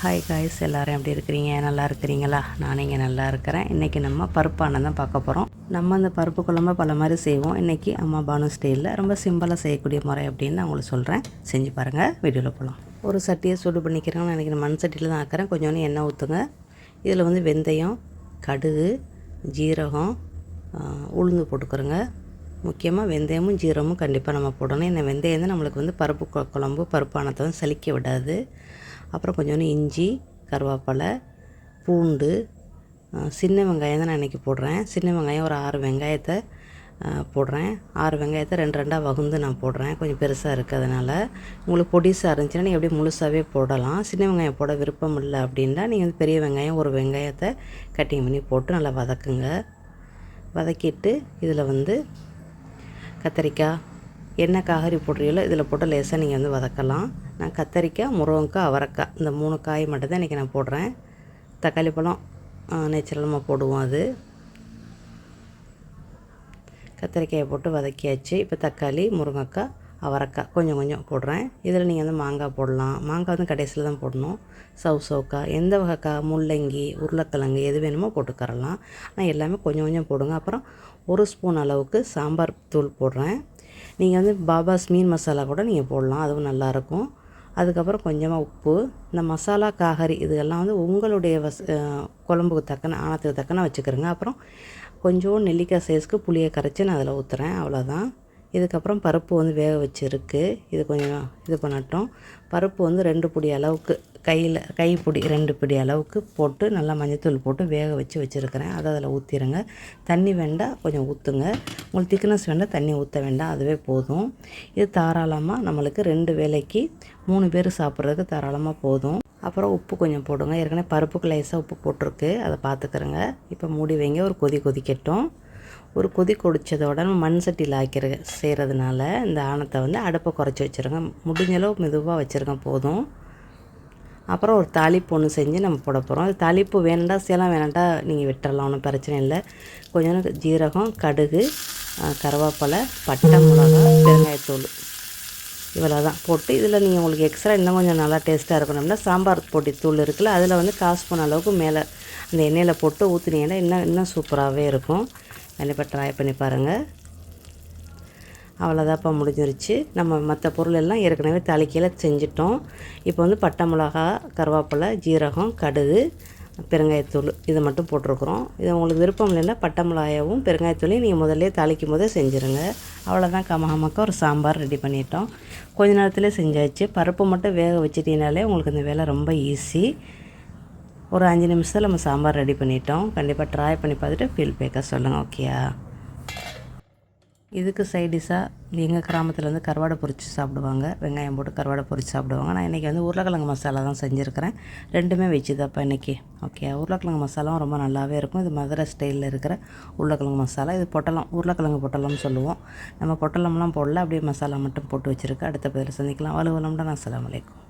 Hi guys எல்லோரும் எப்படி இருக்கிறீங்க? நல்லா இருக்கிறீங்களா? நான் இங்கே நல்லா இருக்கிறேன். இன்றைக்கி நம்ம பருப்பு தான் பார்க்க போகிறோம் நம்ம அந்த பருப்பு குழம்பு பல மாதிரி செய்வோம். இன்றைக்கி அம்மா பானு ஸ்டைலில் ரொம்ப சிம்பிளாக செய்யக்கூடிய முறை அப்படின்னு நான் உங்களுக்கு சொல்கிறேன் செஞ்சு பாருங்கள் வீடியோவில் போகலாம் ஒரு சட்டியை சூடு பண்ணிக்கிறேன் நான் இன்றைக்கி மண் சட்டியில் தான் ஆக்கிறேன் கொஞ்சோண்டு எண்ணெய் ஊற்றுங்க இதில் வந்து வெந்தயம் கடுகு ஜீரகம் உளுந்து போட்டுக்கிறோங்க. முக்கியமாக வெந்தயமும் ஜீரமும் கண்டிப்பாக நம்ம போடணும். ஏன்னா வெந்தயம் வந்து நம்மளுக்கு வந்து பருப்பு குழம்பு பருப்பானத்தை வந்து சலிக்க விடாது. அப்புறம் கொஞ்சோண்டு இஞ்சி கருவேப்பிலை பூண்டு சின்ன வெங்காயம் தான் நான் இன்றைக்கி போடுறேன். சின்ன வெங்காயம் ஒரு ஆறு வெங்காயத்தை போடுறேன். ஆறு வெங்காயத்தை ரெண்டு ரெண்டாக வகுந்து நான் போடுறேன். கொஞ்சம் பெருசாக இருக்கிறதுனால. உங்களுக்கு பொடிசாக இருந்துச்சுன்னா நீங்கள் அப்படியே முழுசாகவே போடலாம். சின்ன வெங்காயம் போட விருப்பம் இல்லை அப்படின்னா நீங்கள் வந்து பெரிய வெங்காயம் ஒரு வெங்காயத்தை கட்டிங் பண்ணி போட்டு நல்லா வதக்குங்க. வதக்கிட்டு இதில் வந்து கத்திரிக்காய் என்ன காய்கறி போடுறீங்களோ இதில் போட்டு லேசாக நீங்கள் வந்து வதக்கலாம். நான் கத்தரிக்காய் முருங்கக்காய் அவரைக்காய் இந்த மூணு காய் மட்டும் தான் இன்றைக்கி நான் போடுறேன். தக்காளி பழம் நேச்சுரலமாக போடுவோம் அது. கத்திரிக்காயை போட்டு வதக்கியாச்சு. இப்போ தக்காளி முருங்கைக்காய் அவரைக்காய் கொஞ்சம் கொஞ்சம் போடுறேன். இதில் நீங்கள் வந்து மாங்காய் போடலாம். மாங்காய் வந்து கடைசியில் தான் போடணும். சவு சவுக்காய் எந்த வகைக்காய் முள்ளங்கி உருளைக்கிழங்கு எது வேணுமோ போட்டுக்கரலாம் ஆனால் எல்லாமே கொஞ்சம் கொஞ்சம் போடுங்க. அப்புறம் ஒரு ஸ்பூன் அளவுக்கு சாம்பார் தூள் போடுறேன். நீங்கள் வந்து பாபாஸ் மீன் மசாலா கூட நீங்கள் போடலாம். அதுவும் நல்லாயிருக்கும் அதுக்கப்புறம் கொஞ்சமாக உப்பு இந்த மசாலா காகரி இதெல்லாம் வந்து உங்களுடைய வச குழம்புக்கு தக்கன ஆணத்துக்கு தக்கன வச்சுக்கிறேங்க. அப்புறம் கொஞ்சம் நெல்லிக்காய் சைஸ்க்கு புளியை கரைச்சி நான் அதில் ஊற்றுறேன் அவ்வளோதான் இதுக்கப்புறம் பருப்பு வந்து வேக வச்சுருக்கு. இது கொஞ்சம் இது பண்ணட்டும். பருப்பு வந்து ரெண்டு பிடி அளவுக்கு கையில் கைப்பிடி ரெண்டு பிடி அளவுக்கு போட்டு நல்லா மஞ்சத்தூள் போட்டு வேக வச்சு வச்சுருக்கிறேன். அதை அதில் ஊற்றிடுங்க தண்ணி வேண்டாம் கொஞ்சம் ஊற்றுங்க உங்களுக்கு திக்னஸ் வேண்டாம் தண்ணி ஊற்ற வேண்டாம். அதுவே போதும். இது தாராளமாக நம்மளுக்கு ரெண்டு வேலைக்கு மூணு பேர் சாப்பிட்றதுக்கு தாராளமாக போதும். அப்புறம் உப்பு கொஞ்சம் போடுங்க. ஏற்கனவே பருப்புக்கு லைஸாக உப்பு போட்டிருக்கு. அதை பார்த்துக்கிறேங்க. இப்போ மூடி வைங்க. ஒரு கொதி கொதிக்கட்டும். ஒரு கொதி கொடித்ததோட நம்ம மண் சட்டியில் ஆக்கிற செய்கிறதுனால இந்த ஆணத்தை வந்து அடுப்பை குறைச்சி வச்சுருங்க. முடிஞ்சளவு மெதுவாக வச்சுருங்க போதும். அப்புறம் ஒரு தாளிப்பு ஒன்று செஞ்சு நம்ம போட போகிறோம் அது தாளிப்பு வேண்டாம் சேலம் வேணாண்டா நீங்கள் விட்டுறலாம் ஒன்றும் பிரச்சனை இல்லை. கொஞ்சம் ஜீரகம் கடுகு கருவேப்பிலை பட்டை மிளகா பெருங்காயத்தூள். இவ்வளோ தான் போட்டு இதில் நீங்கள் உங்களுக்கு எக்ஸ்ட்ரா இன்னும் கொஞ்சம் நல்லா டேஸ்ட்டாக இருக்கணும்னா சாம்பார் பொடி தூள் இருக்குல்ல அதில் வந்து காசு போன அளவுக்கு மேலே அந்த எண்ணெயில் போட்டு ஊற்றுனீங்கன்னா இன்னும் இன்னும் சூப்பராகவே இருக்கும். கண்டிப்பாக ட்ரை பண்ணி பாருங்கள் அவ்வளோதாப்பா முடிஞ்சிருச்சு. நம்ம மற்ற பொருள் எல்லாம் ஏற்கனவே தலைக்கையில் செஞ்சிட்டோம். இப்போ வந்து பட்டை மிளகா கருவேப்பிலை ஜீரகம் கடுகு பெருங்காயத்தூள் இதை மட்டும் போட்டிருக்குறோம். இது உங்களுக்கு விருப்பம் இல்லைன்னா பட்டை மிளகாயவும் பெருங்காயத்தூளையும் நீங்கள் முதல்ல தாளிக்கும் போதே செஞ்சுருங்க. அவ்வளோதான் கமகமக்க ஒரு சாம்பார் ரெடி பண்ணிட்டோம். கொஞ்ச நேரத்துலேயே செஞ்சாச்சு. பருப்பு மட்டும் வேக வச்சிட்டிங்கனாலே உங்களுக்கு இந்த வேலை ரொம்ப ஈஸி ஒரு அஞ்சு நிமிஷத்தில் நம்ம சாம்பார் ரெடி பண்ணிட்டோம். கண்டிப்பாக ட்ரை பண்ணி பார்த்துட்டு ஃபீல் பேக்க சொல்லுங்கள் ஓகேயா இதுக்கு சைடிஷாக எங்கள் கிராமத்தில் வந்து கருவாடை பொரித்து சாப்பிடுவாங்க. வெங்காயம் போட்டு கருவாடை பொரித்து சாப்பிடுவாங்க. நான் இன்றைக்கி வந்து உருளைக்கிழங்கு மசாலா தான் செஞ்சுருக்கிறேன். ரெண்டுமே வச்சு தான்ப்பா இன்றைக்கி ஓகே உருளைக்கிழங்கு மசாலாவும் ரொம்ப நல்லாவே இருக்கும். இது மதுரை ஸ்டைலில் இருக்கிற உருளைக்கிழங்கு மசாலா. இது பொட்டலம் உருளைக்கிழங்கு பொட்டலம்னு சொல்லுவோம். நம்ம பொட்டலம்லாம் போடல அப்படியே மசாலா மட்டும் போட்டு வச்சுருக்கு. அடுத்த பதில் சந்திக்கலாம். வலுவலம்டா நான் அலாம் வலைக்கும்